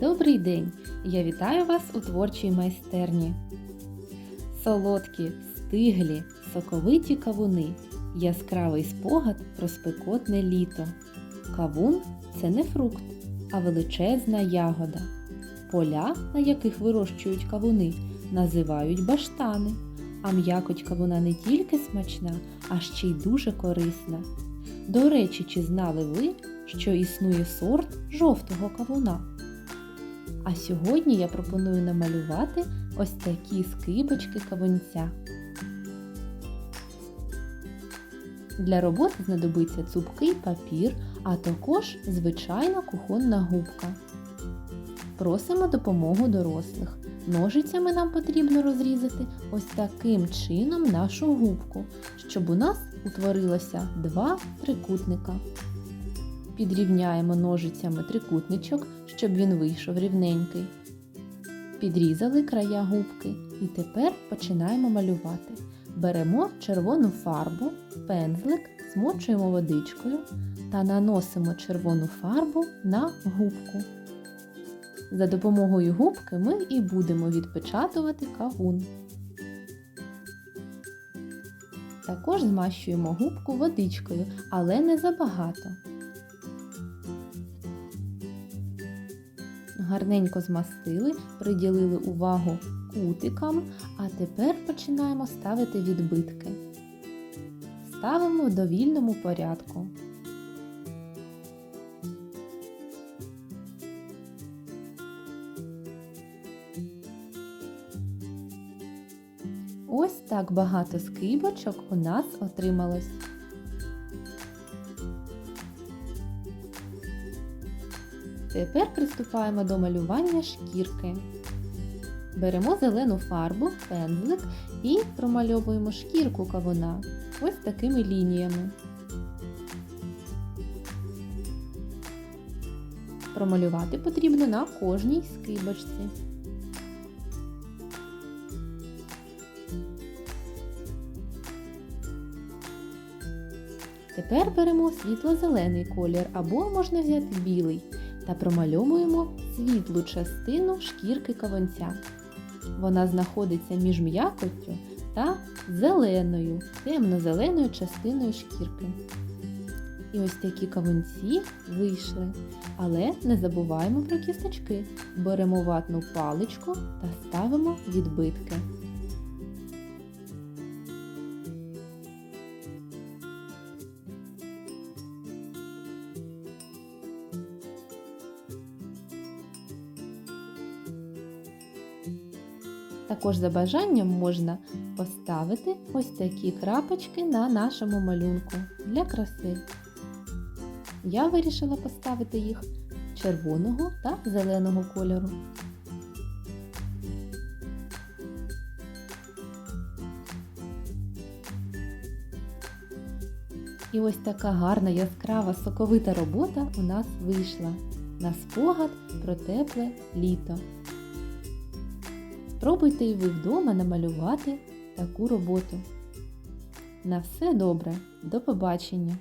Добрий день! Я вітаю вас у творчій майстерні. Солодкі, стиглі, соковиті кавуни. Яскравий спогад про спекотне літо. Кавун це не фрукт, а величезна ягода. Поля, на яких вирощують кавуни, називають баштани. А м'якоть кавуна не тільки смачна, а ще й дуже корисна. До речі, чи знали ви, що існує сорт жовтого кавуна? А сьогодні я пропоную намалювати ось такі скибочки кавунця. Для роботи знадобиться цупкий папір, а також звичайна кухонна губка. Просимо допомогу дорослих. Ножицями нам потрібно розрізати ось таким чином нашу губку, щоб у нас утворилося два трикутника. Підрівняємо ножицями трикутничок, щоб він вийшов рівненький. Підрізали края губки і тепер починаємо малювати. Беремо червону фарбу, пензлик, змочуємо водичкою та наносимо червону фарбу на губку. За допомогою губки ми і будемо відпечатувати кавун. Також змащуємо губку водичкою, але не забагато. Гарненько змастили, приділили увагу кутикам, а тепер починаємо ставити відбитки. Ставимо в довільному порядку. Ось так багато скибочок у нас отрималось. Тепер приступаємо до малювання шкірки. Беремо зелену фарбу, пензлик і промальовуємо шкірку кавуна ось такими лініями. Промалювати потрібно на кожній скибочці. Тепер беремо світло-зелений колір або можна взяти білий та промальовуємо світлу частину шкірки кавунця. Вона знаходиться між м'якоттю та зеленою, темно-зеленою частиною шкірки. І ось такі кавунці вийшли. Але не забуваємо про кісточки. Беремо ватну паличку та ставимо відбитки. Також за бажанням можна поставити ось такі крапочки на нашому малюнку для краси. Я вирішила поставити їх червоного та зеленого кольору. І ось така гарна яскрава соковита робота у нас вийшла на спогад про тепле літо. Спробуйте і ви вдома намалювати таку роботу. На все добре, до побачення!